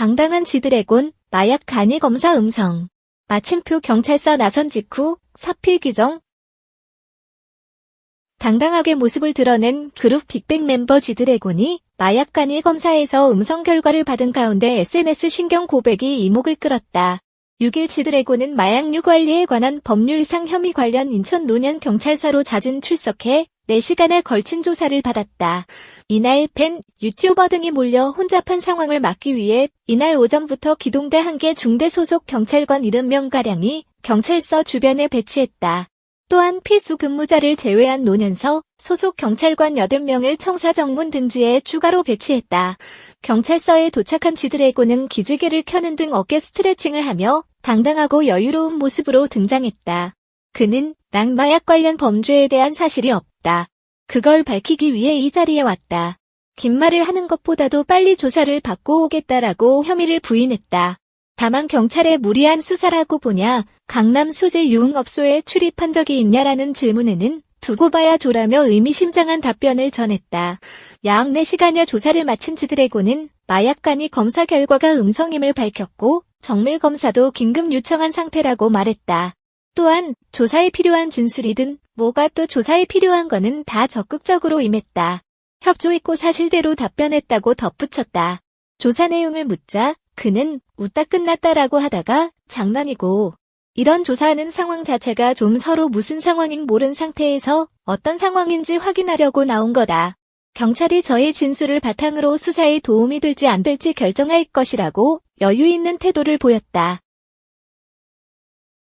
당당한 지드래곤, 마약 간이 검사 음성. 마침표 경찰서 나선 직후 사필 규정. 당당하게 모습을 드러낸 그룹 빅뱅 멤버 지드래곤이 마약 간이 검사에서 음성 결과를 받은 가운데 SNS 신경 고백이 이목을 끌었다. 6일 지드래곤은 마약류 관리에 관한 법률상 혐의 관련 인천 노년 경찰서로 자진 출석해 4시간에 걸친 조사를 받았다. 이날 팬, 유튜버 등이 몰려 혼잡한 상황을 막기 위해 이날 오전부터 기동대 한 개 중대 소속 경찰관 70명가량이 경찰서 주변에 배치했다. 또한 필수 근무자를 제외한 노년서 소속 경찰관 80명을 청사 정문 등지에 추가로 배치했다. 경찰서에 도착한 지드래곤은 기지개를 켜는 등 어깨 스트레칭을 하며 당당하고 여유로운 모습으로 등장했다. 그는 낭마약 관련 범죄에 대한 사실이 없다. 그걸 밝히기 위해 이 자리에 왔다. 긴 말을 하는 것보다도 빨리 조사를 받고 오겠다라고 혐의를 부인했다. 다만 경찰의 무리한 수사라고 보냐, 강남 소재 유흥업소에 출입한 적이 있냐라는 질문에는 두고 봐야 조라며 의미심장한 답변을 전했다. 약 4시간여 조사를 마친 지드래곤은 마약간이 검사 결과가 음성임을 밝혔고 정밀 검사도 긴급 요청한 상태라고 말했다. 또한 조사에 필요한 진술이든 뭐가 또 조사에 필요한 거는 다 적극적으로 임했다. 협조했고 사실대로 답변했다고 덧붙였다. 조사 내용을 묻자 그는 웃다 끝났다라고 하다가 장난이고 이런 조사하는 상황 자체가 좀 서로 무슨 상황인 모른 상태에서 어떤 상황인지 확인하려고 나온 거다. 경찰이 저의 진술을 바탕으로 수사에 도움이 될지 안 될지 결정할 것이라고 여유 있는 태도를 보였다.